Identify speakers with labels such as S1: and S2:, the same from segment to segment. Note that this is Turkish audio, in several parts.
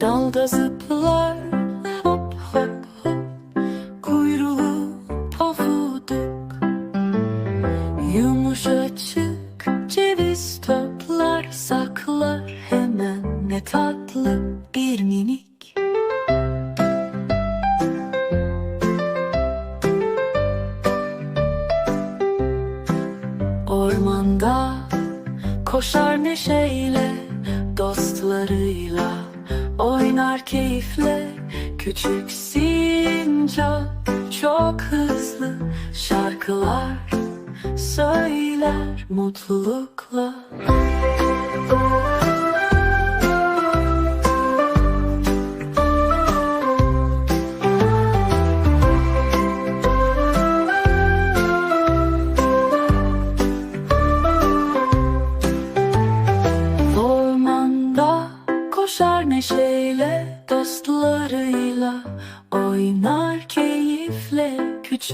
S1: Dalda zıplar küçük sincap çok hızlı şarkılar söyler mutlulukla.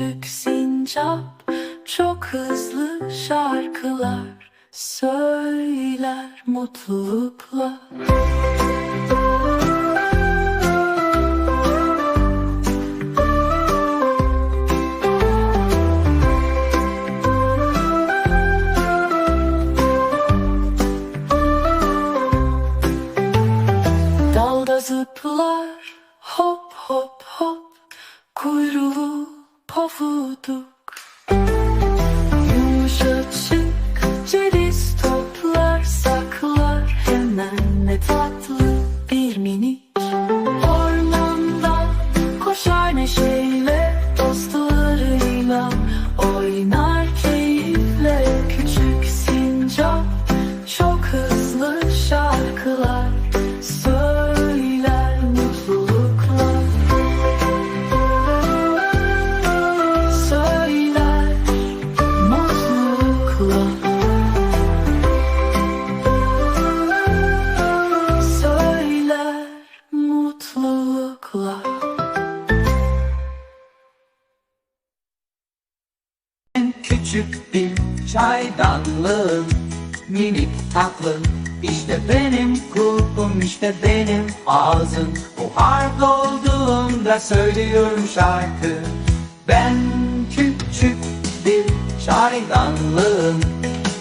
S1: Küçük sincap Çok hızlı şarkılar söyler mutlulukla Dalda zıplar küçük
S2: bir çaydanlığım Minik tatlım İşte benim kulpum işte benim ağzım Buhar dolduğunda söylüyorum şarkı. Ben küçük bir çaydanlığım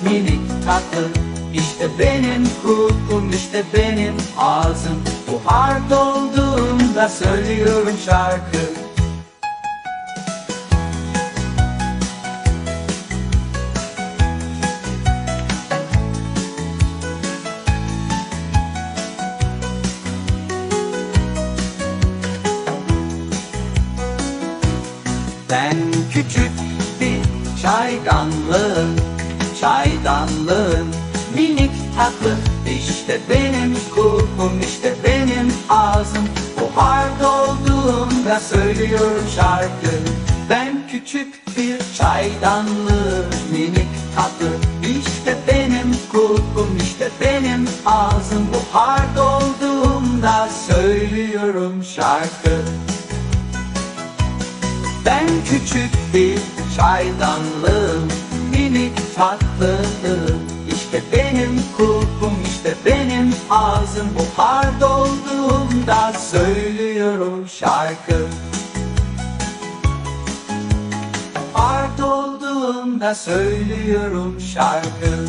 S2: Minik tatlım İşte benim kulpum işte benim ağzım Buhar dolduğunda söylüyorum şarkı küçük bir çaydanlığım Çaydanlığım minik tatlı. İşte benim kulpum işte benim ağzım. Buhar dolduğunda söylüyorum şarkı. Ben küçük bir çaydanlığım minik tatlı. İşte benim kulpum işte benim ağzım. Buhar dolduğunda söylüyorum şarkı ben küçük bir çaydanlığım Minik tatlılığım. İşte benim kulpum işte benim ağzım. Buhar dolduğunda söylüyorum şarkı. Buhar dolduğunda söylüyorum şarkı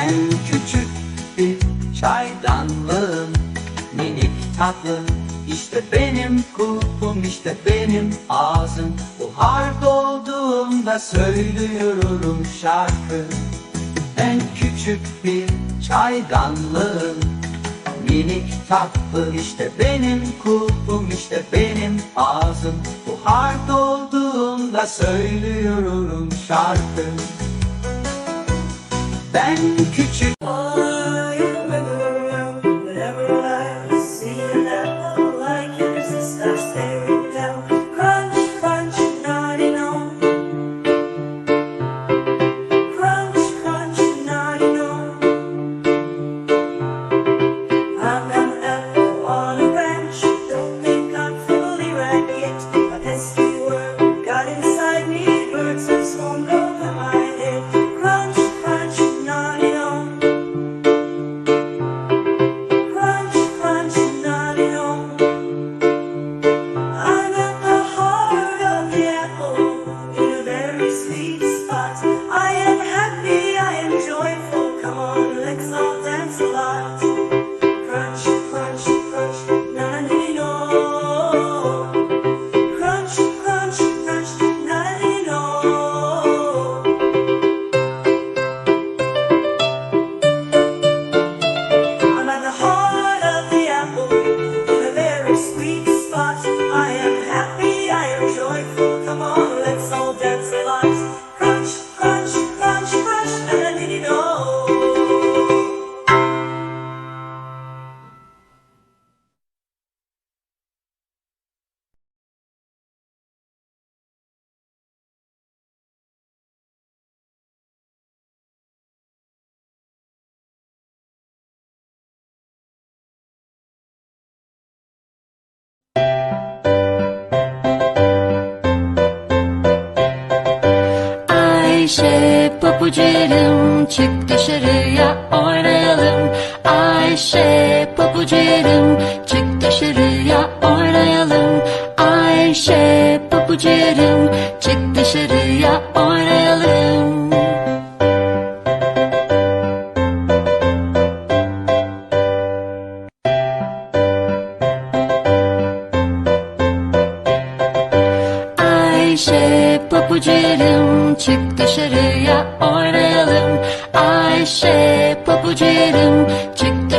S2: Ben küçük bir çaydanlığım Minik tatlı. İşte benim kulpum işte benim ağzım. Buhar dolduğunda söylüyorum şarkı. Ben küçük bir çaydanlığım Minik tatlı. İşte benim kulpum işte benim ağzım. Buhar dolduğunda söylüyorum şarkı Ben küçük
S3: solid soldiers' lives.
S4: Pabucuyum çık dışarıya oynayalım. Ayşe pabucuyum çık dışarıya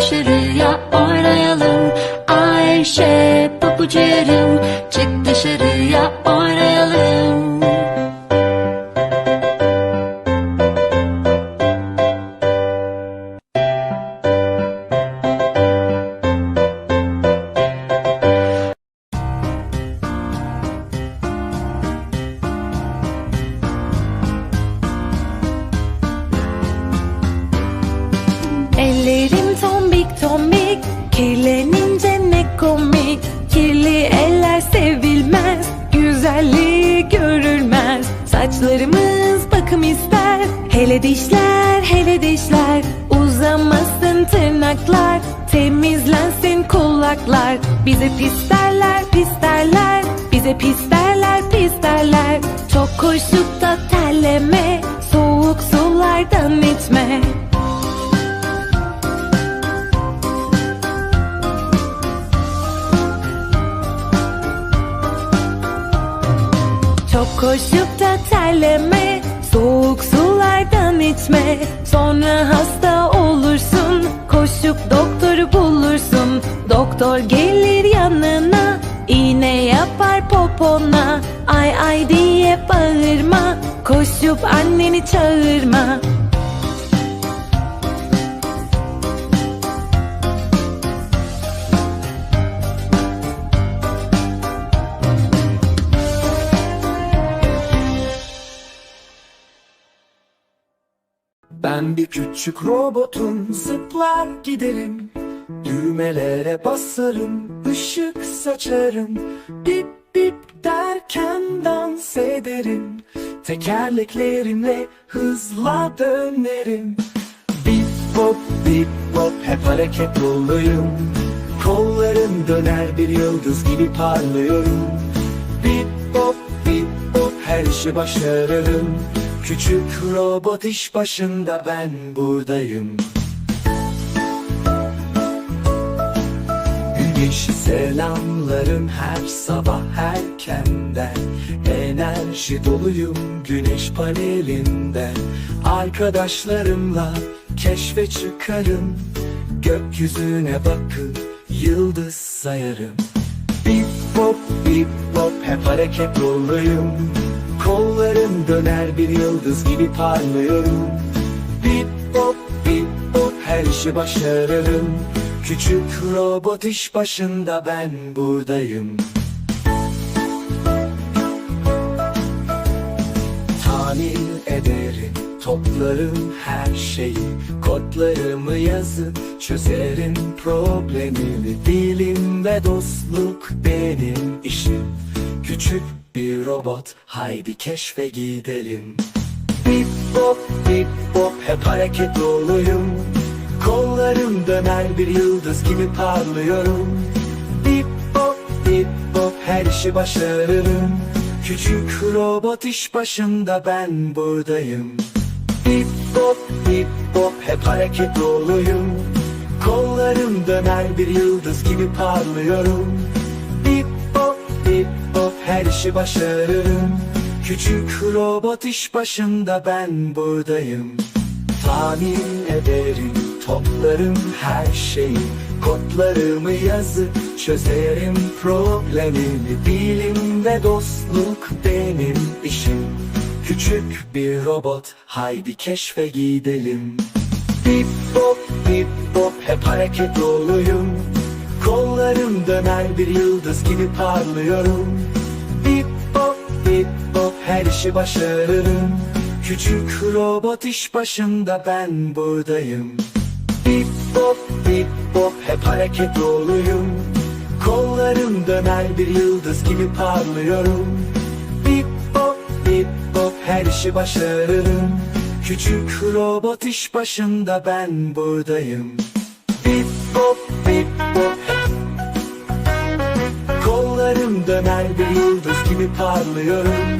S4: çık dışarıya oynayalım
S1: komik. Kirli eller sevilmez Güzelliği görülmez. Saçlarımız bakım ister. Hele dişler hele dişler. Uzamasın tırnaklar Temizlensin kulaklar. Bize pis derler pis derler. Bize pis derler pis derler. Çok koşup da terleme Soğuk sulardan içme koşup da terleme Soğuk sulardan içme. Sonra hasta olursun Koşup doktoru bulursun. Doktor gelir yanına iğne yapar popona. Ay ay diye bağırma Koşup anneni çağırma
S5: Ben bir küçük robotum zıplar giderim. Düğmelere basarım ışık saçarım. Bip bip derken dans ederim. Tekerleklerimle hızla dönerim. Bip bop bip bop hep hareket doluyum Kollarım döner bir yıldız gibi parlıyorum. Bip bop bip bop her işi başarırım Küçük robot iş başında ben buradayım. Güneşi selamlarım her sabah erkenden Enerji doluyum güneş panelinden Arkadaşlarımla keşfe çıkarım. Gökyüzüne bakıp yıldız sayarım. Bip bop bip bop hep hareket doluyum Kollarım döner bir yıldız gibi parlıyorum. Bip bop bip bop her işi başarırım. Küçük robot iş başında ben buradayım. Tamir ederim toplarım her şeyi Kodlarımı yazıp çözerim problemimi. Bilim ve dostluk benim işim. Küçük bir robot haydi keşfe gidelim. Bip bop bip bop hep hareket doluyum. Kollarım döner bir yıldız gibi parlıyorum. Bip bop bip bop her işi başarırım. Küçük robot iş başında ben buradayım. Bip bop bip bop hep hareket doluyum. Kollarım döner bir yıldız gibi parlıyorum. Bip bop bip her işi başarırım. Küçük robot iş başında ben buradayım. Tahmin ederim toplarım her şeyi. Kodlarımı yazıp çözerim problemimi. Bilim ve dostluk benim işim. Küçük bir robot haydi keşfe gidelim. Bip bop bip bop hep hareket doluyum. Kollarım döner bir yıldız gibi parlıyorum bop her işi başarırım. Küçük robot iş başında ben buradayım. Bip bop bip bop hep hareket doluyum. Kollarım döner bir yıldız gibi parlıyorum. Bip bop bip bop her işi başarırım. Küçük robot iş başında ben buradayım. Bip bop bip bop Kollarım döner bir yıldız gibi parlıyorum.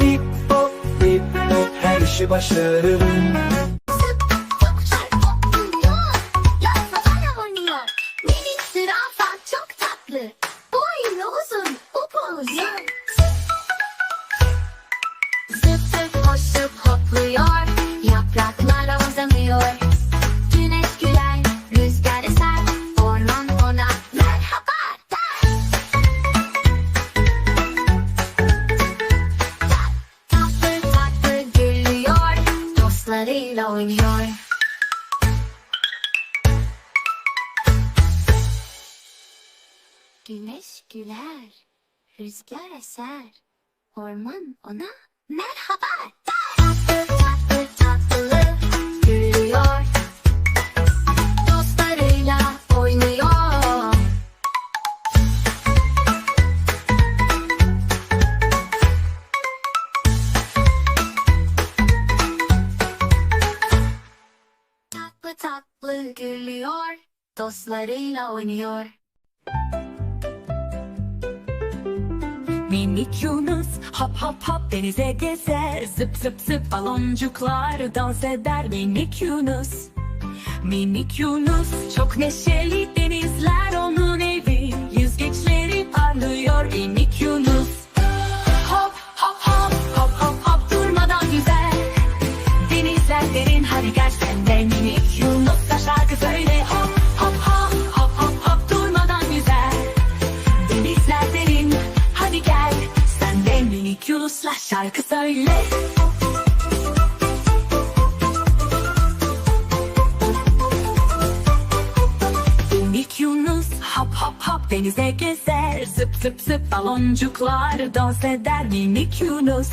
S5: Bip bop bip bop her işi başarırım
S6: Güneş güler, rüzgar eser, orman ona merhaba der. Tatlı tatlı gülüyor, dostlarıyla oynuyor. Tatlı tatlı gülüyor, dostlarıyla oynuyor.
S1: Minik Yunus hop hop hop denize gezer. Zıp zıp zıp baloncuklar dans eder Minik Yunus. Minik Yunus çok neşeli denizler onun evi. Yüzgeçleri parlıyor minik şarkı söyle. Minik Yunus hop hop hop denize gezer. Zıp zıp zıp baloncuklar dans eder. Minik Yunus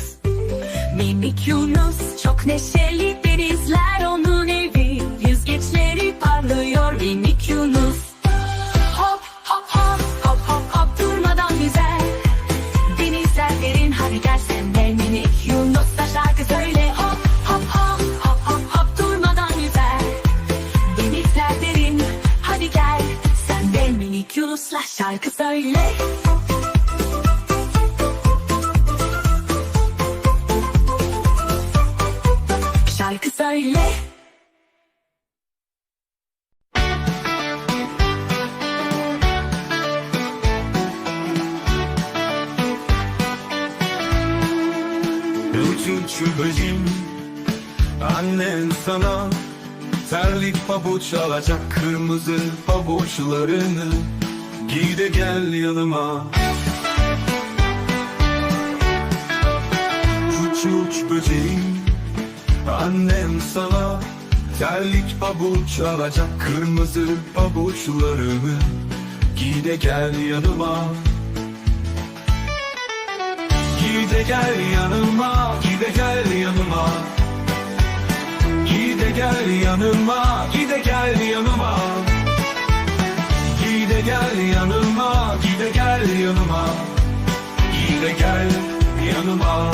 S1: Minik Yunus. Çok neşeli denizler onun evi şarkı söyle. Şarkı söyle.
S7: Uçuç böcüm Annen sana Terlik pabuç alacak kırmızı pabuçlarını Giy de gel yanıma. Uç uç böceğim Annem sana Terlik pabuç alacak. Kırmızı pabuçlarını Giy de gel yanıma. Gide gel yanıma, gide gel yanıma. Gide gel yanıma, gide gel yanıma gel yanıma, gide gel yanıma. Gide gel yanıma.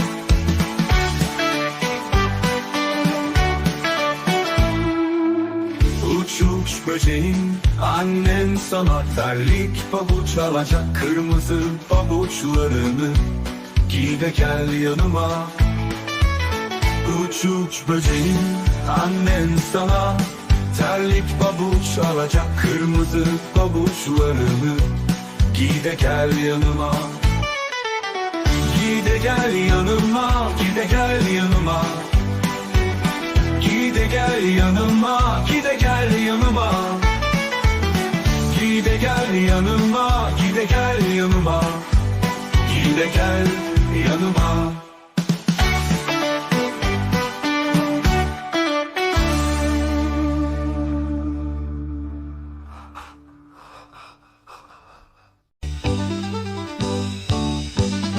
S7: Uç uç böceğim Annen sana terlik pabuç alacak Kırmızı pabuçlarını. Giy de gel yanıma. Uç uç böceğim Annen sana Terlik babuç alacak kırmızı babuçlarını Giy de gel yanıma. Giy de gel yanıma Giy de gel yanıma. Giy de gel yanıma Giy de gel yanıma. Giy de gel yanıma Giy de gel yanıma. Giy de gel, yanıma. Gel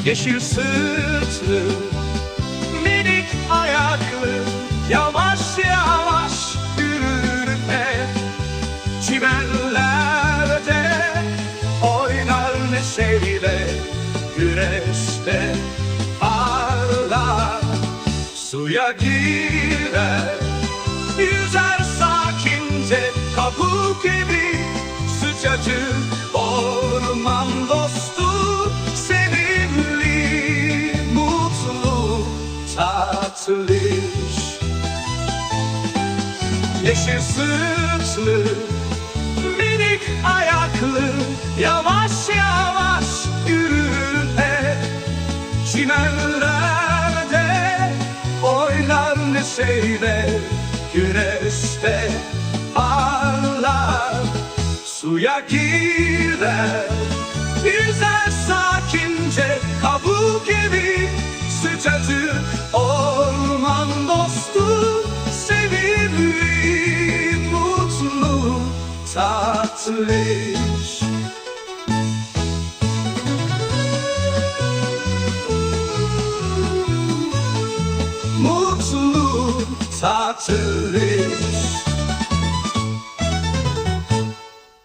S7: Yeşil sırtlı minik ayaklı Yavaş yavaş yürürme Çimenlerde oynar neşeyle Güneşte parlar. Suya gir girer Yüzer sakince kabuk gibi Sıcacık orman Yeşil sırtlı, minik ayaklı Yavaş yavaş yürür Çimenlerde oynar neşeyle Güneşte parlar. Suya girer Yüzer sakince kabuk gibi tatlış Mutlu, tatlış